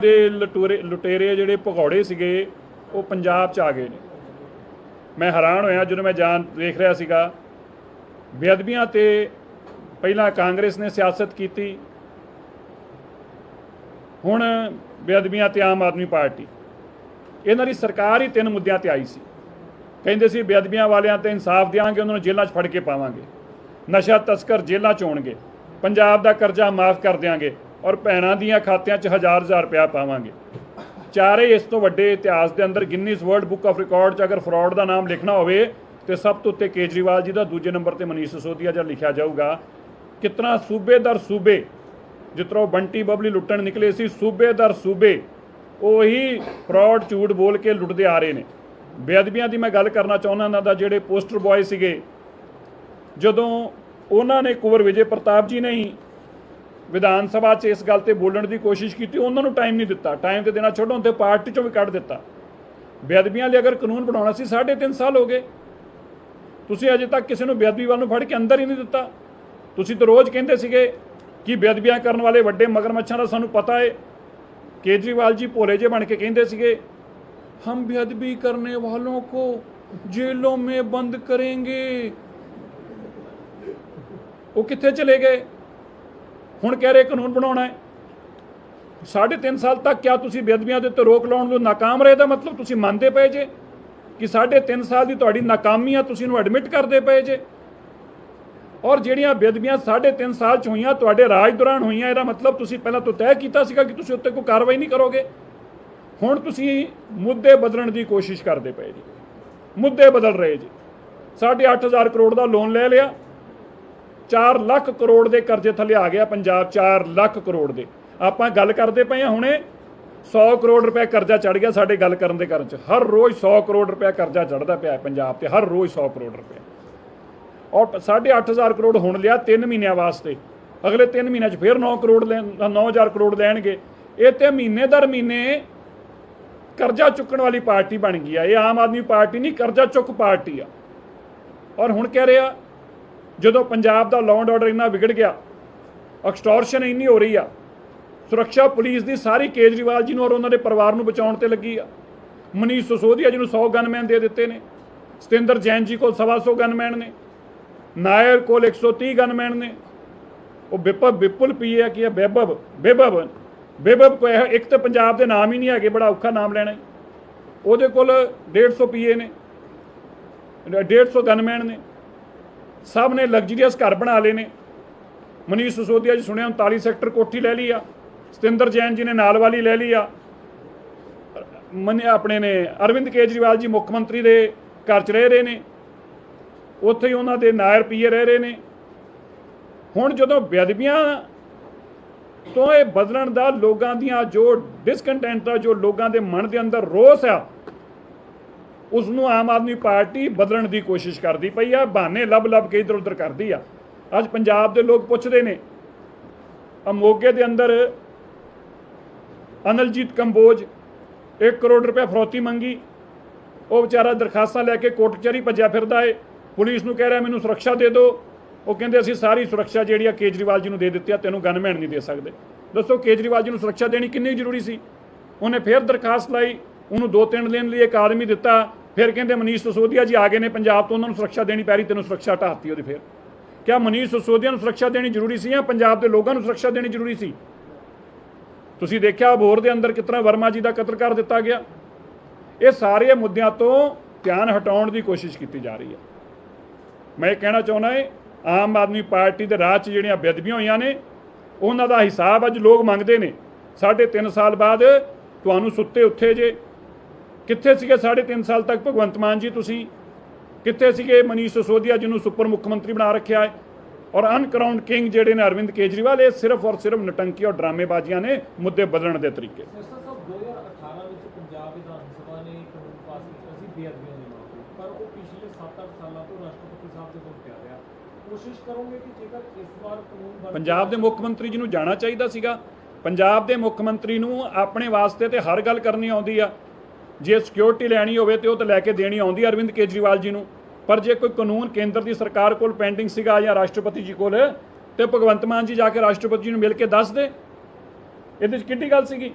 ਦੇ ਲਟੂਰੇ ਲੁਟੇਰੇ ਜਿਹੜੇ ਭਗੌੜੇ ਸੀਗੇ, ਉਹ ਪੰਜਾਬ ਚ ਆ ਗਏ ਨੇ। ਮੈਂ ਹੈਰਾਨ ਹੋਇਆ ਜਦੋਂ ਮੈਂ ਜਾਣ ਦੇਖ ਰਿਹਾ ਸੀਗਾ। ਬੇਅਦਬੀਆਂ ਤੇ ਪਹਿਲਾਂ ਕਾਂਗਰਸ ਨੇ ਸਿਆਸਤ ਕੀਤੀ। ਹੁਣ ਬੇਅਦਬੀਆਂ ਤੇ ਆਮ ਆਦਮੀ ਪਾਰਟੀ। ਇਹਨਾਂ ਦੀ ਸਰਕਾਰ ਹੀ ਤਿੰਨ ਮੁੱਦਿਆਂ ਤੇ ਆਈ ਸੀ। ਕਹਿੰਦੇ ਸੀ, ਬੇਅਦਬੀਆਂ ਵਾਲਿਆਂ ਤੇ ਇਨਸਾਫ ਦਿਆਂਗੇ, ਉਹਨਾਂ ਨੂੰ ਜੇਲ੍ਹਾਂ 'ਚ ਫੜ ਕੇ ਪਾਵਾਂਗੇ। ਨਸ਼ਾ ਤਸਕਰ ਜੇਲ੍ਹਾਂ 'ਚ ਹੋਣਗੇ ਪੰਜਾਬ ਦਾ ਕਰਜ਼ਾ ਮਾਫ ਕਰ ਦਿਆਂਗੇ। ਔਰ ਭੈਣਾਂ ਦੀਆਂ ਖਾਤਿਆਂ 'ਚ ਹਜ਼ਾਰ ਹਜ਼ਾਰ ਰੁਪਇਆ ਪਾਵਾਂਗੇ। ਚਾਰੇ ਇਸ ਤੋਂ ਵੱਡੇ ਇਤਿਹਾਸ ਦੇ ਅੰਦਰ Guinness world book of record 'ਚ ਅਗਰ ਫਰਾਡ ਦਾ ਨਾਮ ਲਿਖਣਾ ਹੋਵੇ, ਤੇ ਸਭ ਤੋਂ ਉੱਤੇ ਕੇਜਰੀਵਾਲ ਜੀ ਦਾ ਦੂਜੇ ਨੰਬਰ ਤੇ ਮਨੀਸ਼ ਸਿਸੋਦੀਆ ਜਦ ਲਿਖਿਆ ਜਾਊਗਾ। ਕਿਤਨਾ ਸੂਬੇ ਦਰ ਸੂਬੇ ਜਿਸ ਉਹ ਬੰਟੀ ਬਬਲੀ ਲੁੱਟਣ ਨਿਕਲੇ ਸੀ, ਸੂਬੇ ਦਰ ਸੂਬੇ, ਉਹੀ ਫਰਾਡ ਝੂਠ ਬੋਲ ਕੇ ਲੁੱਟਦੇ ਆ ਰਹੇ ਨੇ। ਬੇਅਦਬੀਆਂ ਦੀ ਮੈਂ ਗੱਲ ਕਰਨਾ ਚਾਹੁੰਦਾ ਇਹਨਾਂ ਦਾ, ਜਿਹੜੇ ਪੋਸਟਰ ਬॉय ਸੀਗੇ, ਜਦੋਂ ਉਹਨਾਂ ਨੇ ਕੁਵਰ ਵਿਜੇ ਪ੍ਰਤਾਪ ਜੀ ਨੇ ਹੀ ਵਿਧਾਨ ਸਭਾ 'ਚ ਇਸ ਗੱਲ ਤੇ ਬੋਲਣ ਦੀ ਕੋਸ਼ਿਸ਼ ਕੀਤੀ, ਉਹਨਾਂ ਨੂੰ ਟਾਈਮ ਨਹੀਂ ਦਿੱਤਾ। ਟਾਈਮ ਤੇ ਦੇਣਾ ਛੱਡੋ ਤੇ ਪਾਰਟੀ 'ਚੋਂ ਵੀ ਕੱਢ ਦਿੱਤਾ। ਬੇਅਦਬੀਆਂ ਲਈ ਅਗਰ ਕਾਨੂੰਨ ਬਣਾਉਣਾ ਸੀ 3.5 ਸਾਲ ਹੋ ਗਏ। ਤੁਸੀਂ ਅਜੇ ਤੱਕ ਕਿਸੇ ਨੂੰ ਬੇਅਦਬੀ ਵੱਲ ਨੂੰ ਫੜ ਕੇ ਅੰਦਰ ਹੀ ਨਹੀਂ ਦਿੱਤਾ। ਤੁਸੀਂ ਤਾਂ ਰੋਜ਼ ਕਹਿੰਦੇ ਸੀਗੇ ਕਿ ਬੇਅਦਬੀਆਂ ਕਰਨ ਵਾਲੇ ਵੱਡੇ ਮਗਰਮੱਛਾਂ ਦਾ ਸਾਨੂੰ ਪਤਾ ਹੈ ਕੇਜਰੀਵਾਲ ਜੀ ਭੋਲੇ ਜੇ ਬਣ ਕੇ ਕਹਿੰਦੇ ਸੀਗੇ, ਹਮ ਬੇਅਦਬੀ ਕਰਨ ਵਾਲੋਂ ਕੋ ਜੇਲੋਂ ਮੇ ਬੰਦ ਕਰਾਂਗੇ। ਉਹ ਕਿੱਥੇ ਚਲੇ ਗਏ? ਹੁਣ ਕਹਿ ਰਹੇ ਕਾਨੂੰਨ ਬਣਾਉਣਾ ਹੈ। ਸਾਢੇ ਤਿੰਨ ਸਾਲ ਤੱਕ ਕਿਆ ਤੁਸੀਂ ਬੇਅਦਬੀਆਂ ਦੇ ਉੱਤੇ ਰੋਕ ਲਾਉਣ ਨੂੰ ਨਾਕਾਮ ਰਹੇ? ਦਾ ਮਤਲਬ ਤੁਸੀਂ ਮੰਨਦੇ ਪਏ ਜੇ ਕਿ ਸਾਢੇ ਤਿੰਨ ਸਾਲ ਦੀ ਤੁਹਾਡੀ ਨਾਕਾਮੀਆਂ ਤੁਸੀਂ ਨੂੰ ਐਡਮਿਟ ਕਰਦੇ ਪਏ ਜੇ। ਔਰ ਜਿਹੜੀਆਂ ਬੇਅਦਬੀਆਂ ਸਾਢੇ ਤਿੰਨ ਸਾਲ ਚ ਹੋਈਆਂ, ਤੁਹਾਡੇ ਰਾਜ ਦੌਰਾਨ ਹੋਈਆਂ, ਇਹਦਾ ਮਤਲਬ ਤੁਸੀਂ ਪਹਿਲਾਂ ਤੋਂ ਤੈਅ ਕੀਤਾ ਸੀਗਾ ਕਿ ਤੁਸੀਂ ਉੱਤੇ ਕੋਈ ਕਾਰਵਾਈ ਨਹੀਂ ਕਰੋਗੇ। ਹੁਣ ਤੁਸੀਂ ਮੁੱਦੇ ਬਦਲਣ ਦੀ ਕੋਸ਼ਿਸ਼ ਕਰਦੇ ਪਏ ਜੀ। ਮੁੱਦੇ ਬਦਲ ਰਹੇ ਜੀ। ਸਾਢੇ ਅੱਠ ਹਜ਼ਾਰ ਕਰੋੜ ਦਾ ਲੋਨ ਲੈ ਲਿਆ। 4 ਲੱਖ ਕਰੋੜ ਦੇ ਕਰਜ਼ੇ ਥੱਲੇ ਆ ਗਿਆ ਪੰਜਾਬ 4 ਲੱਖ ਕਰੋੜ ਦੇ। ਆਪਾਂ ਗੱਲ ਕਰਦੇ ਪਏ ਹਾਂ ਹੁਣੇ 100 ਕਰੋੜ ਰੁਪਏ ਕਰਜ਼ਾ ਚੜ ਗਿਆ ਸਾਡੇ ਗੱਲ ਕਰਨ ਦੇ ਕਰਨ ਚ। ਹਰ ਰੋਜ਼ 100 ਕਰੋੜ ਰੁਪਏ ਕਰਜ਼ਾ ਚੜਦਾ ਪਿਆ ਪੰਜਾਬ ਤੇ, ਹਰ ਰੋਜ਼ 100 ਕਰੋੜ ਰੁਪਏ। ਔਰ 8500 ਕਰੋੜ ਹੁਣ ਲਿਆ 3 ਮਹੀਨਿਆਂ ਵਾਸਤੇ। ਅਗਲੇ 3 ਮਹੀਨਿਆਂ 'ਚ ਫਿਰ 9 ਕਰੋੜ ਲੈਣ 9000 ਕਰੋੜ ਲੈਣਗੇ। ਇਹ ਤੇ ਮਹੀਨੇ ਦਰ ਮਹੀਨੇ ਕਰਜ਼ਾ ਚੁੱਕਣ ਵਾਲੀ ਪਾਰਟੀ ਬਣ ਗਈ ਆ। ਇਹ ਆਮ ਆਦਮੀ ਪਾਰਟੀ ਨਹੀਂ, ਕਰਜ਼ਾ ਚੁੱਕ ਪਾਰਟੀ ਆ। ਔਰ ਹੁਣ ਕਹਿ ਰਿਹਾ ਜਦੋਂ ਪੰਜਾਬ ਦਾ ਲਾਅ ਐਂਡ ਆਰਡਰ ਇੰਨਾ ਵਿਗੜ ਗਿਆ ਐਕਸਟੋਰਸ਼ਨ ਇੰਨੀ ਹੋ ਰਹੀ ਆ, ਸੁਰੱਖਿਆ ਪੁਲਿਸ ਦੀ ਸਾਰੀ ਕੇਜਰੀਵਾਲ ਜੀ ਨੂੰ ਔਰ ਉਹਨਾਂ ਦੇ ਪਰਿਵਾਰ ਨੂੰ ਬਚਾਉਣ ਤੇ ਲੱਗੀ ਆ। ਮਨੀਸ਼ ਸਸੋਦੀਆ ਜੀ ਨੂੰ 100 ਗਨਮੈਨ ਦੇ ਦਿੱਤੇ ਨੇ, ਸਤਿੰਦਰ ਜੈਨ ਜੀ ਕੋਲ 125 ਗਨਮੈਨ ਨੇ, ਨਾਇਰ ਕੋਲ 130 ਗਨਮੈਨ ਨੇ। ਉਹ ਵਿਪਬ ਵਿਪੁਲ ਪੀਏ ਕੀ ਹੈ ਬੇਬਬ ਬੇਬਬ ਬੇਬਬ ਕੋ ਇੱਕ ਤਾਂ ਪੰਜਾਬ ਦੇ ਨਾਮ ਹੀ ਨਹੀਂ ਹੈਗੇ, ਬੜਾ ਔਖਾ ਨਾਮ ਲੈਣਾ। ਉਹਦੇ ਕੋਲ 150 ਪੀਏ ਨੇ 150 ਗਨਮੈਨ ਨੇ। ਸਭ ਨੇ ਲਗਜ਼ਰੀਅਸ ਘਰ ਬਣਾ ਲਏ ਨੇ। ਮਨੀਸ਼ ਸਸੋਦੀਆ ਜੀ ਸੁਣਿਆ 39 ਸੈਕਟਰ ਕੋਠੀ ਲੈ ਲਈ ਆ। ਸਤਿੰਦਰ ਜੈਨ ਜੀ ਨੇ ਨਾਲ ਵਾਲੀ ਲੈ ਲਈ ਆ। ਮਨ ਆਪਣੇ ਨੇ ਅਰਵਿੰਦ ਕੇਜਰੀਵਾਲ ਜੀ ਮੁੱਖ ਮੰਤਰੀ ਦੇ ਘਰ 'ਚ ਰਹਿ ਰਹੇ ਨੇ। ਉੱਥੇ ਹੀ ਉਹਨਾਂ ਦੇ ਨਾਇਰ ਪੀਏ ਰਹਿ ਰਹੇ ਨੇ। ਹੁਣ ਜਦੋਂ ਬੇਅਦਬੀਆਂ ਤੋਂ ਇਹ ਬਦਲਣ ਦਾ ਲੋਕਾਂ ਦੀਆਂ ਜੋ ਡਿਸਕੰਟੈਂਟ ਆ, ਜੋ ਲੋਕਾਂ ਦੇ ਮਨ ਦੇ ਅੰਦਰ ਰੋਸ ਆ ਉਸ ਨੂੰ ਆਮ ਆਦਮੀ ਪਾਰਟੀ ਬਦਲਣ ਦੀ ਕੋਸ਼ਿਸ਼ ਕਰਦੀ ਪਈ ਆ, ਬਹਾਨੇ ਲੱਭ ਲੱਭ ਕੇ ਇਧਰ ਉਧਰ ਕਰਦੀ ਆ। ਅੱਜ ਪੰਜਾਬ ਦੇ ਲੋਕ ਪੁੱਛਦੇ ਨੇ ਆ ਦੇ ਅੰਦਰ ਅਨਲਜੀਤ ਕੰਬੋਜ 1 ਕਰੋੜ ਰੁਪਏ ਫਰੋਤੀ ਮੰਗੀ, ਉਹ ਵਿਚਾਰਾ ਦਰਖਾਸਤਾਂ ਲੈ ਕੇ ਕੋਰਟ ਕਚਹਿਰੀ ਭੱਜਿਆ ਫਿਰਦਾ ਏ। ਪੁਲਿਸ ਨੂੰ ਕਹਿ ਰਿਹਾ, ਮੈਨੂੰ ਸੁਰੱਖਿਆ ਦੇ ਦਿਓ। ਉਹ ਕਹਿੰਦੇ, ਅਸੀਂ ਸਾਰੀ ਸੁਰੱਖਿਆ ਜਿਹੜੀ ਆ ਕੇਜਰੀਵਾਲ ਜੀ ਨੂੰ ਦੇ ਦਿੱਤੀ ਆ, ਤੈਨੂੰ ਗਨਮੈਨ ਨਹੀਂ ਦੇ ਸਕਦੇ। ਦੱਸੋ, ਕੇਜਰੀਵਾਲ ਜੀ ਨੂੰ ਸੁਰੱਖਿਆ ਦੇਣੀ ਕਿੰਨੀ ਜ਼ਰੂਰੀ ਸੀ? ਉਹਨੇ ਫਿਰ ਦਰਖਾਸਤ ਲਾਈ, ਉਹਨੂੰ ਦੋ ਤਿੰਨ ਦਿਨ ਲਈ ਇੱਕ ਆਦਮੀ ਦਿੱਤਾ। ਫਿਰ ਕਹਿੰਦੇ, ਮਨੀਸ਼ ਸਸੋਦੀਆ ਜੀ ਆ ਗਏ ਨੇ ਪੰਜਾਬ ਤੋਂ, ਉਹਨਾਂ ਨੂੰ ਸੁਰੱਖਿਆ ਦੇਣੀ ਪੈ ਰਹੀ, ਤੈਨੂੰ ਸੁਰੱਖਿਆ ਹਟਾਤੀ ਉਹਦੀ ਫਿਰ। ਕਿਆ ਮਨੀਸ਼ ਸਸੋਦੀਆ ਨੂੰ ਸੁਰੱਖਿਆ ਦੇਣੀ ਜ਼ਰੂਰੀ ਸੀ ਜਾਂ ਪੰਜਾਬ ਦੇ ਲੋਕਾਂ ਨੂੰ ਸੁਰੱਖਿਆ ਦੇਣੀ ਜ਼ਰੂਰੀ ਸੀ? ਤੁਸੀਂ ਦੇਖਿਆ ਅਬੋਰ ਦੇ ਅੰਦਰ ਕਿਤਨਾ ਵਰਮਾ ਜੀ ਦਾ ਕਤਲ ਕਰ ਦਿੱਤਾ ਗਿਆ? ਇਹ ਸਾਰੇ ਮੁੱਦਿਆਂ ਤੋਂ ਧਿਆਨ ਹਟਾਉਣ ਦੀ ਕੋਸ਼ਿਸ਼ ਕੀਤੀ ਜਾ ਰਹੀ ਹੈ। ਮੈਂ ਇਹ ਕਹਿਣਾ ਚਾਹੁੰਦਾ ਹਾਂ, ਆਮ ਆਦਮੀ ਪਾਰਟੀ ਦੇ ਰਾਜ 'ਚ ਜਿਹੜੀਆਂ ਬੇਅਦਬੀਆਂ ਹੋਈਆਂ ਨੇ, ਉਹਨਾਂ ਦਾ ਹਿਸਾਬ ਅੱਜ ਲੋਕ ਮੰਗਦੇ ਨੇ। ਸਾਢੇ ਤਿੰਨ ਸਾਲ ਬਾਅਦ ਤੁਹਾਨੂੰ ਸੁੱਤੇ ਉੱਥੇ ਜੇ ਕਿੱਥੇ ਸੀਗੇ? ਸਾਢੇ ਤਿੰਨ ਸਾਲ ਤੱਕ ਭਗਵੰਤ ਮਾਨ ਜੀ ਤੁਸੀਂ ਕਿੱਥੇ ਸੀਗੇ? ਮਨੀਸ਼ ਸਿਸੋਦੀਆ ਜੀ ਨੂੰ ਸੁਪਰ ਮੁੱਖ ਮੰਤਰੀ ਬਣਾ ਰੱਖਿਆ ਹੈ। ਔਰ ਅਨਕਰਾਊਂਡ ਕਿੰਗ ਜਿਹੜੇ ਨੇ ਅਰਵਿੰਦ ਕੇਜਰੀਵਾਲ ਇਹ ਸਿਰਫ ਔਰ ਸਿਰਫ ਨਟੰਕੀ ਔਰ ਡਰਾਮੇਬਾਜ਼ੀਆਂ ਨੇ ਮੁੱਦੇ ਬਦਲਣ ਦੇ ਤਰੀਕੇ। ਮਿਸਟਰ ਸਾਹਿਬ 2018 ਵਿੱਚ ਪੰਜਾਬ ਵਿਧਾਨ ਸਭਾ ਨੇ ਕਾਨੂੰਨ ਪਾਸ ਕੀਤਾ ਸੀ ਬੇਅਦਬੀਆਂ ਦੇ ਮਾਮਲੇ ਪਰ ਉਹ ਪਿਛਲੇ 7-8 ਸਾਲਾਂ ਤੋਂ ਰਾਸ਼ਟਰਪਤੀ ਸਾਹਿਬ ਦੇ ਕੋਲ ਪਿਆ ਰਿਹਾ। ਕੋਸ਼ਿਸ਼ ਕਰੋਗੇ ਕਿ ਜੇਕਰ ਇਸ ਵਾਰ ਕਾਨੂੰਨ ਬਣ ਪੰਜਾਬ ਦੇ ਮੁੱਖ ਮੰਤਰੀ ਜੀ ਨੂੰ ਜਾਣਾ ਚਾਹੀਦਾ ਸੀਗਾ। ਪੰਜਾਬ ਦੇ ਮੁੱਖ ਮੰਤਰੀ ਨੂੰ ਆਪਣੇ ਵਾਸਤੇ ਤੇ ਹਰ ਗੱਲ ਕਰਨੀ ਆਉਂਦੀ ਆ। ਜੇ ਸਿਕਿਉਰਿਟੀ ਲੈਣੀ ਹੋਵੇ ਤੇ ਉਹ ਤਾਂ ਲੈ ਕੇ ਦੇਣੀ ਆਉਂਦੀ ਅਰਵਿੰਦ ਕੇਜਰੀਵਾਲ ਜੀ ਨੂੰ। ਪਰ ਜੇ ਕੋਈ ਕਾਨੂੰਨ ਕੇਂਦਰ ਦੀ ਸਰਕਾਰ ਕੋਲ ਪੈਂਡਿੰਗ ਸੀਗਾ ਜਾਂ ਰਾਸ਼ਟਰਪਤੀ ਜੀ ਕੋਲ, ਤੇ ਭਗਵੰਤ ਮਾਨ ਜੀ ਜਾ ਕੇ ਰਾਸ਼ਟਰਪਤੀ ਜੀ ਨੂੰ ਮਿਲ ਕੇ ਦੱਸ ਦੇ। ਇਹਦੇ 'ਚ ਕਿੱਡੀ ਗੱਲ ਸੀਗੀ?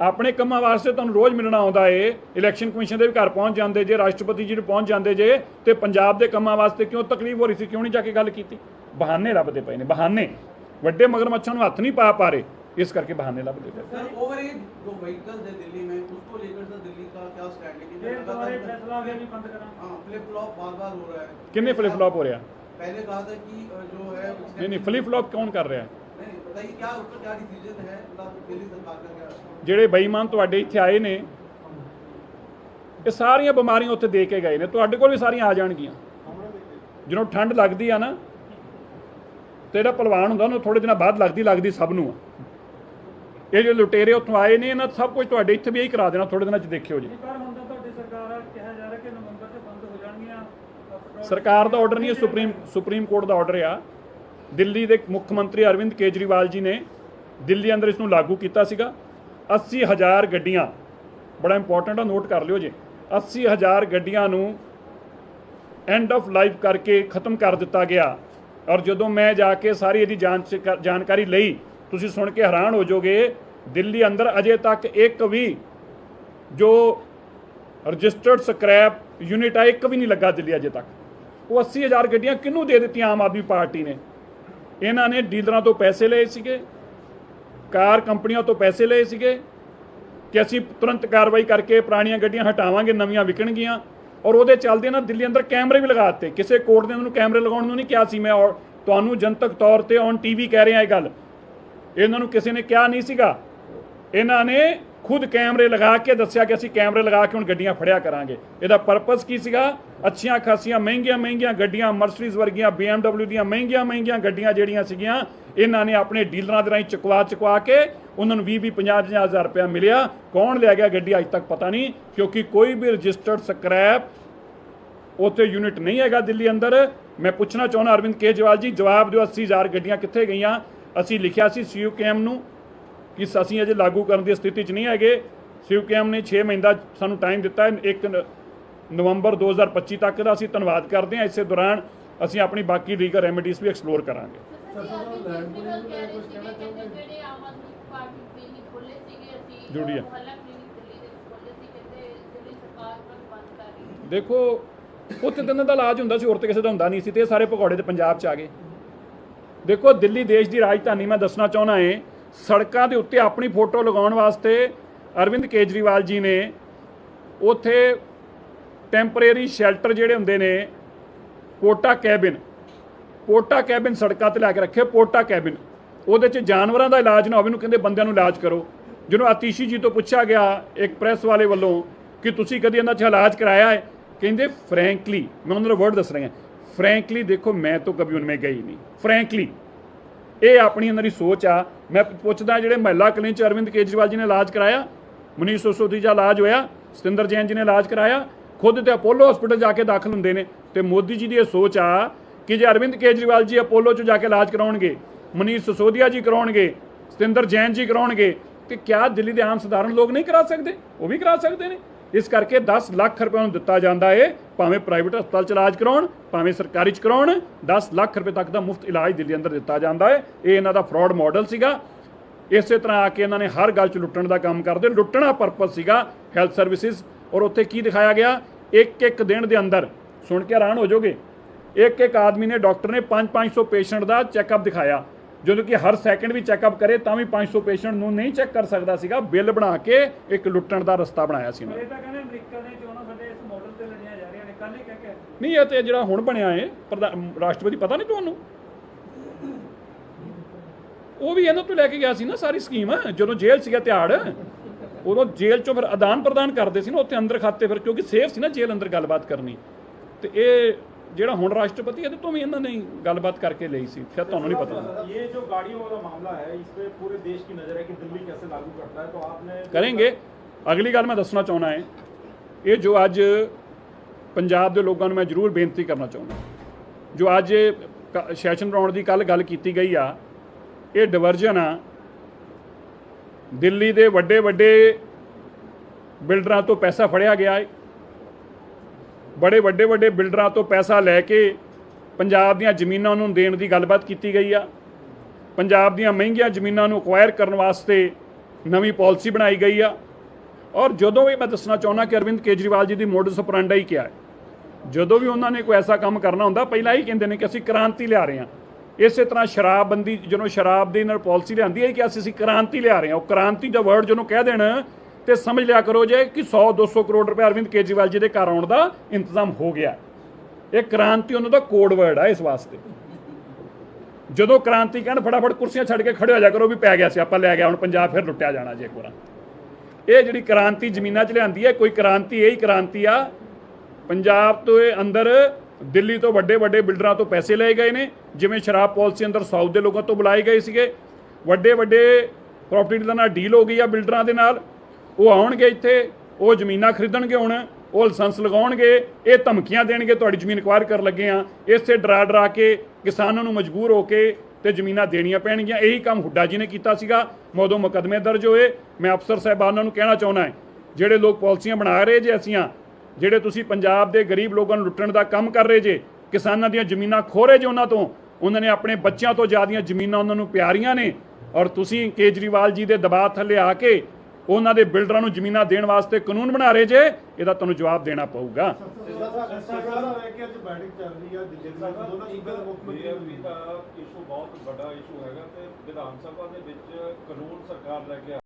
ਆਪਣੇ ਕੰਮਾਂ ਵਾਸਤੇ ਤੁਹਾਨੂੰ ਰੋਜ਼ ਮਿਲਣਾ ਆਉਂਦਾ ਏ ਇਲੈਕਸ਼ਨ ਕਮਿਸ਼ਨ ਦੇ ਵੀ ਘਰ ਪਹੁੰਚ ਜਾਂਦੇ ਜੇ, ਰਾਸ਼ਟਰਪਤੀ ਜੀ ਨੂੰ ਪਹੁੰਚ ਜਾਂਦੇ ਜੇ, ਤੇ ਪੰਜਾਬ ਦੇ ਕੰਮਾਂ ਵਾਸਤੇ ਕਿਉਂ ਤਕਲੀਫ ਹੋ ਰਹੀ ਸੀ, ਕਿਉਂ ਨਹੀਂ ਜਾ ਕੇ ਗੱਲ ਕੀਤੀ? ਬਹਾਨੇ ਲੱਭਦੇ ਪਏ ਨੇ, ਬਹਾਨੇ। ਵੱਡੇ ਮਗਰਮੱਛਾਂ ਨੂੰ ਹੱਥ ਨਹੀਂ ਪਾ ਪਾ ਰਹੇ। इस करके बहाने ला देते हैं जो व्हीकल थे दिल्ली में उसको लेकर सर दिल्ली का क्या स्ट्रैटेजी है फ्लिप फ्लॉप बार बार हो रहा है कितने फ्लिप फ्लॉप हो रहा है पहले कहा था कि जो है नहीं नहीं फ्लिप फ्लॉप कौन कर ਰਿਹਾ ਹੈ ਜਿਹੜੇ ਬੇਈਮਾਨ ਤੁਹਾਡੇ ਇੱਥੇ ਆਏ ਨੇ ਇਹ ਸਾਰੀਆਂ ਬਿਮਾਰੀਆਂ ਉੱਥੇ ਦੇ ਕੇ ਗਏ ਨੇ ਤੁਹਾਡੇ ਕੋਲ ਵੀ ਸਾਰੀਆਂ ਆ ਜਾਣਗੀਆਂ ਜਦੋਂ ਠੰਡ ਲੱਗਦੀ ਆ ਨਾ ਤੇਰਾ ਪਹਿਲਵਾਨ ਹੁੰਦਾ ਉਹਨੂੰ ਥੋੜੇ ਦਿਨਾਂ ਬਾਅਦ ਲੱਗਦੀ ਲੱਗਦੀ ਸਭ ਨੂੰ ਆ ਇਹ ਜਿਹੜੇ ਲੁਟੇਰੇ ਉੱਥੋਂ ਆਏ ਨੇ ਇਹਨਾਂ ਸਭ ਕੁਝ ਤੁਹਾਡੇ ਇੱਥੇ ਵੀ ਇਹੀ ਕਰਾ ਦੇਣਾ ਥੋੜੇ ਦਿਨਾਂ 'ਚ ਦੇਖਿਓ ਜੀ। ਸਰਕਾਰ ਜਾ ਦਾ ਆਰਡਰ ਨਹੀਂ ਹੈ ਸੁਪਰੀਮ ਸੁਪਰੀਮ ਕੋਰਟ ਦਾ ਆਰਡਰ ਆ। ਦਿੱਲੀ ਦੇ ਮੁੱਖ ਮੰਤਰੀ ਅਰਵਿੰਦ ਕੇਜਰੀਵਾਲ ਜੀ ਨੇ ਦਿੱਲੀ ਅੰਦਰ ਇਸ ਨੂੰ ਲਾਗੂ ਕੀਤਾ ਸੀਗਾ। 80000 ਗੱਡੀਆਂ ਬੜਾ ਇੰਪੋਰਟੈਂਟ ਆ ਨੋਟ ਕਰ ਲਿਓ ਜੀ। 80000 ਗੱਡੀਆਂ ਨੂੰ ਐਂਡ ਆਫ ਲਾਈਫ ਕਰਕੇ ਖਤਮ ਕਰ ਦਿੱਤਾ ਗਿਆ। ਔਰ ਜਦੋਂ ਮੈਂ ਜਾ ਕੇ ਸਾਰੀ ਇਹਦੀ ਜਾਂਚ ਕਰ- ਜਾਣਕਾਰੀ ਲਈ ਤੁਸੀਂ ਸੁਣ ਕੇ ਹੈਰਾਨ ਹੋ ਜਾਓਗੇ, ਦਿੱਲੀ ਅੰਦਰ ਅਜੇ ਤੱਕ ਇੱਕ ਵੀ ਜੋ ਰਜਿਸਟਰਡ ਸਕ੍ਰੈਪ ਯੂਨਿਟ ਆ, ਇੱਕ ਵੀ ਨਹੀਂ ਲੱਗਾ ਦਿੱਲੀ ਅਜੇ ਤੱਕ। ਉਹ 80000 ਗੱਡੀਆਂ ਕਿਹਨੂੰ ਦੇ ਦਿੱਤੀਆਂ ਆਮ ਆਦਮੀ ਪਾਰਟੀ ਨੇ? ਇਹਨਾਂ ਨੇ ਡੀਲਰਾਂ ਤੋਂ ਪੈਸੇ ਲਏ ਸੀਗੇ, ਕਾਰ ਕੰਪਨੀਆਂ ਤੋਂ ਪੈਸੇ ਲਏ ਸੀਗੇ ਕਿ ਅਸੀਂ ਤੁਰੰਤ ਕਾਰਵਾਈ ਕਰਕੇ ਪੁਰਾਣੀਆਂ ਗੱਡੀਆਂ ਹਟਾਵਾਂਗੇ, ਨਵੀਆਂ ਵਿਕਣਗੀਆਂ। ਔਰ ਉਹਦੇ ਚੱਲਦੇ ਨਾ ਦਿੱਲੀ ਅੰਦਰ ਕੈਮਰੇ ਵੀ ਲਗਾ ਦਿੱਤੇ। ਕਿਸੇ ਕੋਰਟ ਨੇ ਉਹਨੂੰ ਕੈਮਰੇ ਲਗਾਉਣ ਨੂੰ ਨਹੀਂ ਕਿਹਾ ਸੀ, ਮੈਂ ਔਰ ਤੁਹਾਨੂੰ ਜਨਤਕ ਤੌਰ ਤੇ ਔਨ ਟੀਵੀ ਕਹਿ ਰਿਹਾ ਇਹ ਗੱਲ। ਇਹਨਾਂ ਨੂੰ ਕਿਸੇ ਨੇ ਕਿਹਾ ਨਹੀਂ ਸੀਗਾ। ਇਹਨਾਂ ਨੇ ਖੁਦ ਕੈਮਰੇ ਲਗਾ ਕੇ ਦੱਸਿਆ ਕਿ ਅਸੀਂ ਕੈਮਰੇ ਲਗਾ ਕੇ ਹੁਣ ਗੱਡੀਆਂ ਫੜਿਆ ਕਰਾਂਗੇ। ਇਹਦਾ ਪਰਪਸ ਕੀ ਸੀਗਾ? ਅੱਛੀਆਂ ਖਾਸੀਆਂ, ਮਹਿੰਗੀਆਂ ਮਹਿੰਗੀਆਂ ਗੱਡੀਆਂ ਮਰਸੀਡੀਜ਼ ਵਰਗੀਆਂ, BMW ਦੀਆਂ ਮਹਿੰਗੀਆਂ ਮਹਿੰਗੀਆਂ ਗੱਡੀਆਂ ਜਿਹੜੀਆਂ ਸੀਗੀਆਂ, ਇਹਨਾਂ ਨੇ ਆਪਣੇ ਡੀਲਰਾਂ ਦੇ ਰਾਹੀਂ ਚੁਕਵਾ ਚੁਕਵਾ ਕੇ ਉਹਨਾਂ ਨੂੰ 20 20 50 50 ਹਜ਼ਾਰ ਰੁਪਇਆ ਮਿਲਿਆ। ਕੌਣ ਲੈ ਗਿਆ ਗੱਡੀ ਅੱਜ ਤੱਕ ਪਤਾ ਨਹੀਂ, ਕਿਉਂਕਿ ਕੋਈ ਵੀ ਰਜਿਸਟਰਡ ਸਕ੍ਰੈਪ ਉੱਥੇ ਯੂਨਿਟ ਨਹੀਂ ਹੈਗਾ ਦਿੱਲੀ ਅੰਦਰ। ਮੈਂ ਪੁੱਛਣਾ ਚਾਹੁੰਦਾ ਅਰਵਿੰਦ ਕੇਜਰੀਵਾਲ ਜੀ, ਜਵਾਬ ਦਿਓ 80000 ਗੱਡੀਆਂ ਕਿੱਥੇ ਗਈਆਂ? ਅਸੀਂ ਲਿਖਿਆ ਸੀ ਸੀਯੂਕੇਐਮ ਨੂੰ ਕਿ ਅਸੀਂ ਅਜੇ ਲਾਗੂ ਕਰਨ ਦੀ ਸਥਿਤੀ 'ਚ ਨਹੀਂ ਹੈਗੇ। ਸੀਯੂਕੇਐਮ ਨੇ 6 ਮਹੀਨੇ ਸਾਨੂੰ ਟਾਈਮ ਦਿੱਤਾ ਹੈ। 1 ਨਵੰਬਰ 2025 ਤੱਕ ਦਾ ਅਸੀਂ ਧੰਨਵਾਦ ਕਰਦੇ ਹਾਂ। ਇਸੇ ਦੌਰਾਨ ਅਸੀਂ ਆਪਣੀ ਬਾਕੀ ਲੀਗਲ ਰੈਮੇਡੀਜ਼ ਵੀ ਐਕਸਪਲੋਰ ਕਰਾਂਗੇ। ਜੁੜੀ ਹੈ। ਦੇਖੋ ਉੱਥੇ ਦਿਨ ਦਾ ਇਲਾਜ ਹੁੰਦਾ ਸੀ ਹੋਰ ਤੇ ਕਿਸੇ ਦਾ ਹੁੰਦਾ ਨਹੀਂ ਸੀ ਤੇ ਇਹ ਸਾਰੇ ਭਗੌੜੇ ਤੇ ਪੰਜਾਬ 'ਚ ਆ ਗਏ। ਦੇਖੋ, ਦਿੱਲੀ ਦੇਸ਼ ਦੀ ਰਾਜਧਾਨੀ ਮੈਂ ਦੱਸਣਾ ਚਾਹੁੰਦਾ ਏ ਸੜਕਾਂ ਦੇ ਉੱਤੇ ਆਪਣੀ ਫੋਟੋ ਲਗਾਉਣ ਵਾਸਤੇ ਅਰਵਿੰਦ ਕੇਜਰੀਵਾਲ ਜੀ ਨੇ ਉੱਥੇ ਟੈਂਪਰੇਰੀ ਸ਼ੈਲਟਰ ਜਿਹੜੇ ਹੁੰਦੇ ਨੇ, ਪੋਟਾ ਕੈਬਿਨ ਪੋਟਾ ਕੈਬਿਨ ਸੜਕਾਂ ਤੇ ਲਾ ਕੇ ਰੱਖੇ, ਪੋਟਾ ਕੈਬਿਨ। ਉਹਦੇ 'ਚ ਜਾਨਵਰਾਂ ਦਾ ਇਲਾਜ ਨਾ ਹੋਵੇ ਨੂੰ ਕਹਿੰਦੇ ਬੰਦਿਆਂ ਨੂੰ ਇਲਾਜ ਕਰੋ। ਜਿਹਨੂੰ ਆਤੀਸ਼ੀ ਜੀ ਤੋਂ ਪੁੱਛਿਆ ਗਿਆ, ਇੱਕ ਪ੍ਰੈਸ ਵਾਲੇ ਵੱਲੋਂ, ਕਿ ਤੁਸੀਂ ਕਦੀ ਇਹਨਾਂ 'ਚ ਇਲਾਜ ਕਰਾਇਆ ਹੈ? ਕਹਿੰਦੇ ਫ੍ਰੈਂਕਲੀ ਮੈਂ ਉਹਨਾਂ ਦਾ ਵਰਡ ਦੱਸ ਰਿਹਾ ਫ੍ਰੈਂਕਲੀ ਦੇਖੋ, ਮੈਂ ਤਾਂ ਕभी ਉਨਮੇ ਗਈ ਨਹੀਂ। ਫ੍ਰੈਂਕਲੀ ਇਹ ਆਪਣੀ ਅੰਦਰ ਹੀ ਸੋਚ ਆ। ਮੈਂ ਪੁੱਛਦਾ ਜਿਹੜੇ ਮਹਿਲਾ ਕਲੀਨਿਕ ਚ ਅਰਵਿੰਦ ਕੇਜਰੀਵਾਲ ਜੀ ਨੇ ਇਲਾਜ ਕਰਾਇਆ, ਮਨੀਸ਼ ਸਿਸੋਦੀਆ ਦਾ ਇਲਾਜ ਹੋਇਆ, ਸਤਿੰਦਰ ਜੈਨ ਜੀ ਨੇ ਇਲਾਜ ਕਰਾਇਆ, ਖੁਦ ਤੇ ਅਪੋਲੋ ਹਸਪੀਟਲ ਜਾ ਕੇ ਦਾਖਲ ਹੁੰਦੇ ਨੇ। ਤੇ ਮੋਦੀ ਜੀ ਦੀ ਇਹ ਸੋਚ ਆ ਕਿ ਜੇ ਅਰਵਿੰਦ ਕੇਜਰੀਵਾਲ ਜੀ ਅਪੋਲੋ ਚ ਜਾ ਕੇ ਇਲਾਜ ਕਰਾਉਣਗੇ, ਮਨੀਸ਼ ਸਿਸੋਦੀਆ ਜੀ ਕਰਾਉਣਗੇ, ਸਤਿੰਦਰ ਜੈਨ ਜੀ ਕਰਾਉਣਗੇ, ਤੇ ਕਿਆ ਦਿੱਲੀ ਦੇ ਆਮ ਸਧਾਰਨ ਲੋਕ ਨਹੀਂ ਕਰਾ ਸਕਦੇ? ਉਹ ਵੀ ਕਰਾ ਸਕਦੇ ਨੇ। ਇਸ ਕਰਕੇ 10 ਲੱਖ ਰੁਪਏ ਨੂੰ ਦਿੱਤਾ ਜਾਂਦਾ ਏ, ਭਾਵੇਂ ਪ੍ਰਾਈਵੇਟ ਹਸਪਤਾਲ ਚ ਇਲਾਜ ਕਰਾਉਣ, ਭਾਵੇਂ ਸਰਕਾਰੀ ਚ ਕਰਾਉਣ 10 ਲੱਖ ਰੁਪਏ ਤੱਕ ਦਾ ਮੁਫਤ ਇਲਾਜ ਦਿੱਲੀ ਅੰਦਰ ਦਿੱਤਾ ਜਾਂਦਾ ਏ। ਇਹ ਇਹਨਾਂ ਦਾ ਫਰਾਡ ਮਾਡਲ ਸੀਗਾ। ਇਸੇ ਤਰ੍ਹਾਂ ਆ ਕੇ ਇਹਨਾਂ ਨੇ ਹਰ ਗੱਲ ਚ ਲੁੱਟਣ ਦਾ ਕੰਮ ਕਰਦੇ। ਲੁੱਟਣਾ ਪਰਪਸ ਸੀਗਾ ਹੈਲਥ ਸਰਵਿਸਿਜ਼ ਔਰ ਉੱਥੇ ਕੀ ਦਿਖਾਇਆ ਗਿਆ? ਇੱਕ ਇੱਕ ਦਿਨ ਦੇ ਅੰਦਰ। ਸੁਣ ਕੇ ਹੈਰਾਨ ਹੋ ਜਾਓਗੇ। ਇੱਕ ਇੱਕ ਆਦਮੀ ਨੇ, ਡਾਕਟਰ ਨੇ 5-500 ਪੇਸ਼ੈਂਟ ਦਾ ਚੈੱਕਅਪ ਦਿਖਾਇਆ। ਜਦੋਂ ਕਿ ਹਰ ਸੈਕਿੰਡ ਵੀ ਚੈੱਕਅਪ ਕਰੇ ਤਾਂ ਵੀ 500 ਪੇਸ਼ੈਂਟ ਨੂੰ ਨਹੀਂ ਚੈੱਕ ਕਰ ਸਕਦਾ ਸੀਗਾ। ਬਿੱਲ ਬਣਾ ਕੇ ਇੱਕ ਲੁੱਟਣ ਦਾ ਰਸਤਾ ਬਣਾਇਆ ਸੀ ਉਹਨਾਂ ਨੇ। ਇਹ ਤਾਂ ਕਹਿੰਦੇ ਅਮਰੀਕਾ ਦੇ ਚੋਣਾਂ ਸਾਡੇ ਇਸ ਮਾਡਲ ਤੇ ਲੜੀਆਂ ਜਾ ਰਹੀਆਂ ਨੇ। ਕੱਲ ਹੀ ਕਹਿ ਕੇ ਨਹੀਂ ਇਹ ਤੇ ਜਿਹੜਾ ਹੁਣ ਬਣਿਆ ਏ ਪ੍ਰਧਾਨ ਰਾਸ਼ਟਰਪਤੀ ਪਤਾ ਨਹੀਂ ਤੁਹਾਨੂੰ? ਉਹ ਵੀ ਇਹਨਾਂ ਤੋਂ ਲੈ ਕੇ ਗਿਆ ਸੀ ਨਾ ਸਾਰੀ ਸਕੀਮ ਜਦੋਂ ਜੇਲ੍ਹ ਸੀਗਾ ਤਿਹਾੜ ਉਦੋਂ ਜੇਲ੍ਹ ਚੋਂ ਫਿਰ ਆਦਾਨ ਪ੍ਰਦਾਨ ਕਰਦੇ ਸੀ ਨਾ ਉੱਥੇ ਅੰਦਰ ਖਾਤੇ ਫਿਰ ਕਿਉਂਕਿ ਸੇਫ ਸੀ ਨਾ ਜੇਲ੍ਹ ਅੰਦਰ ਗੱਲਬਾਤ ਕਰਨੀ। ਤੇ ਇਹ ਜਿਹੜਾ ਹੁਣ ਰਾਸ਼ਟਰਪਤੀ ਇਹਦੇ ਤੋਂ ਵੀ ਇਹਨਾਂ ਨੇ ਗੱਲਬਾਤ ਕਰਕੇ ਲਈ ਸੀ ਸ਼ਾਇਦ ਤੁਹਾਨੂੰ ਨਹੀਂ ਪਤਾ ये जो गाड़ियों वाला मामला है इस पे पूरे देश की नजर है कि दिल्ली कैसे लागू करता है तो आपने ਕਰਾਂਗੇ ਅਗਲੀ ਗੱਲ ਮੈਂ ਦੱਸਣਾ ਚਾਹੁੰਦਾ ਹੈ ਇਹ ਜੋ ਅੱਜ ਪੰਜਾਬ ਦੇ ਲੋਕਾਂ ਨੂੰ ਮੈਂ ਜ਼ਰੂਰ ਬੇਨਤੀ ਕਰਨਾ ਚਾਹੁੰਦਾ ਜੋ ਅੱਜ ਕ- ਸੈਸ਼ਨ ਬਣਾਉਣ ਦੀ ਕੱਲ ਗੱਲ ਕੀਤੀ ਗਈ ਆ ਇਹ ਡਿਵਰਜਨ ਆ ਦਿੱਲੀ ਦੇ ਵੱਡੇ ਵੱਡੇ ਬਿਲਡਰਾਂ ਤੋਂ ਪੈਸਾ ਫੜਿਆ ਗਿਆ ਹੈ ਬੜੇ ਵੱਡੇ ਵੱਡੇ ਬਿਲਡਰਾਂ ਤੋਂ ਪੈਸਾ ਲੈ ਕੇ ਪੰਜਾਬ ਦੀਆਂ ਜ਼ਮੀਨਾਂ ਨੂੰ ਦੇਣ ਦੀ ਗੱਲਬਾਤ ਕੀਤੀ ਗਈ ਆ। ਪੰਜਾਬ ਦੀਆਂ ਮਹਿੰਗੀਆਂ ਜ਼ਮੀਨਾਂ ਨੂੰ ਅਕਵਾਇਰ ਕਰਨ ਵਾਸਤੇ ਨਵੀਂ ਪਾਲਿਸੀ ਬਣਾਈ ਗਈ ਆ। ਔਰ ਜਦੋਂ ਵੀ ਮੈਂ ਦੱਸਣਾ ਚਾਹੁੰਦਾ ਕਿ ਅਰਵਿੰਦ ਕੇਜਰੀਵਾਲ ਜੀ ਦੀ ਮੋਡਸ ਆਪਰੈਂਡਾ ਹੀ ਕਿਹਾ ਹੈ? ਜਦੋਂ ਵੀ ਉਹਨਾਂ ਨੇ ਕੋਈ ਐਸਾ ਕੰਮ ਕਰਨਾ ਹੁੰਦਾ, ਪਹਿਲਾਂ ਹੀ ਕਹਿੰਦੇ ਨੇ ਕਿ ਅਸੀਂ ਕ੍ਰਾਂਤੀ ਲਿਆ ਰਹੇ ਹਾਂ। ਇਸੇ ਤਰ੍ਹਾਂ ਸ਼ਰਾਬਬੰਦੀ, ਜਦੋਂ ਸ਼ਰਾਬ ਦੀ ਨਾਲ ਪਾਲਿਸੀ ਲਿਆਂਦੀ ਹੈ ਕਿ ਅਸੀਂ ਅਸੀਂ ਕ੍ਰਾਂਤੀ ਲਿਆ ਰਹੇ ਹਾਂ। ਉਹ ਕ੍ਰਾਂਤੀ ਦਾ ਵਰਡ ਜਦੋਂ ਕਹਿ ਦੇਣ ਤੇ ਸਮਝ ਲਿਆ ਕਰੋ ਜੇ ਕਿ 100 200 ਕਰੋੜ ਰੁਪਏ ਅਰਵਿੰਦ ਕੇਜਰੀਵਾਲ ਜੀ ਦੇ ਘਰ ਆਉਣ ਦਾ ਇੰਤਜ਼ਾਮ ਹੋ ਗਿਆ। ਇਹ ਕ੍ਰਾਂਤੀ ਉਹਨਾਂ ਦਾ ਕੋਡ ਵਰਡ ਆ ਇਸ ਵਾਸਤੇ। ਜਦੋਂ ਕ੍ਰਾਂਤੀ ਕਹਿਣ, ਫਟਾਫਟ ਕੁਰਸੀਆਂ ਛੱਡ ਕੇ ਖੜੇ ਹੋ ਜਾ ਕਰੋ ਵੀ ਪੈ ਗਿਆ ਸੀ, ਆਪਾਂ ਲੈ ਗਿਆ, ਹੁਣ ਪੰਜਾਬ ਫਿਰ ਲੁੱਟਿਆ ਜਾਣਾ ਜੇ ਇੱਕ ਵਾਰ। ਇਹ ਜਿਹੜੀ ਕ੍ਰਾਂਤੀ ਜ਼ਮੀਨਾਂ 'ਚ ਲਿਆਂਦੀ ਹੈ, ਕੋਈ ਕ੍ਰਾਂਤੀ ਇਹ ਹੀ ਕ੍ਰਾਂਤੀ ਆ, ਪੰਜਾਬ ਤੋਂ ਇਹ ਅੰਦਰ, ਦਿੱਲੀ ਤੋਂ ਵੱਡੇ ਵੱਡੇ ਬਿਲਡਰਾਂ ਤੋਂ ਪੈਸੇ ਲਏ ਗਏ ਨੇ, ਜਿਵੇਂ ਸ਼ਰਾਬ ਪਾਲਿਸੀ ਅੰਦਰ ਸਾਊਥ ਦੇ ਲੋਕਾਂ ਤੋਂ ਬੁਲਾਏ ਗਏ ਸੀਗੇ। ਵੱਡੇ ਵੱਡੇ ਪ੍ਰਾਪਰਟੀ ਡੀਲਰਾਂ ਨਾਲ ਡੀਲ ਹੋ ਗਈ ਆ ਬਿਲਡਰਾਂ ਦੇ ਨਾਲ। ਉਹ ਆਉਣਗੇ ਇੱਥੇ, ਉਹ ਜ਼ਮੀਨਾਂ ਖਰੀਦਣਗੇ ਹੁਣ, ਉਹ ਲਾਇਸੈਂਸ ਲਗਾਉਣਗੇ, ਇਹ ਧਮਕੀਆਂ ਦੇਣਗੇ, ਤੁਹਾਡੀ ਜ਼ਮੀਨ ਅਕਵਾਇਰ ਕਰਨ ਲੱਗੇ ਆ। ਇਸੇ ਡਰਾ ਡਰਾ ਕੇ ਕਿਸਾਨਾਂ ਨੂੰ ਮਜਬੂਰ ਹੋ ਕੇ ਤੇ ਜ਼ਮੀਨਾਂ ਦੇਣੀਆਂ ਪੈਣਗੀਆਂ। ਇਹੀ ਕੰਮ ਹੁੱਡਾ ਜੀ ਨੇ ਕੀਤਾ ਸੀਗਾ। ਮੈਂ ਉਦੋਂ ਮੁਕੱਦਮੇ ਦਰਜ ਹੋਏ। ਮੈਂ ਅਫਸਰ ਸਾਹਿਬਾਨਾਂ ਨੂੰ ਕਹਿਣਾ ਚਾਹੁੰਦਾ ਹਾਂ, ਜਿਹੜੇ ਲੋਕ ਪਾਲਿਸੀਆਂ ਬਣਾ ਰਹੇ ਜੇ ਅਸੀਂ ਜਿਹੜੇ ਤੁਸੀਂ ਪੰਜਾਬ ਦੇ ਗਰੀਬ ਲੋਕਾਂ ਨੂੰ ਲੁੱਟਣ ਦਾ ਕੰਮ ਕਰ ਰਹੇ ਜੇ, ਕਿਸਾਨਾਂ ਦੀਆਂ ਜ਼ਮੀਨਾਂ ਖੋਹ ਰਹੇ ਜੇ ਉਹਨਾਂ ਤੋਂ, ਉਹਨਾਂ ਨੇ ਆਪਣੇ ਬੱਚਿਆਂ ਤੋਂ ਜ਼ਿਆਦੀਆਂ ਜ਼ਮੀਨਾਂ ਉਹਨਾਂ ਨੂੰ ਪਿਆਰੀਆਂ ਨੇ। ਔਰ ਤੁਸੀਂ ਕੇਜਰੀਵਾਲ ਜੀ ਦੇ ਦਬਾਅ ਥੱਲੇ ਆ ਕੇ ਉਹਨਾਂ ਦੇ ਬਿਲਡਰਾਂ ਨੂੰ ਜ਼ਮੀਨਾਂ ਦੇਣ ਵਾਸਤੇ ਕਾਨੂੰਨ ਬਣਾ ਰਹੇ ਜੇ, ਇਹਦਾ ਤੁਹਾਨੂੰ ਜਵਾਬ ਦੇਣਾ ਪਊਗਾ। ਬਹੁਤ ਵੱਡਾ ਇਸ਼ੂ ਹੈਗਾ ਤੇ ਵਿਧਾਨ ਸਭਾ ਦੇ ਵਿੱਚ ਕਾਨੂੰਨ ਸਰਕਾਰ ਲੈ ਕੇ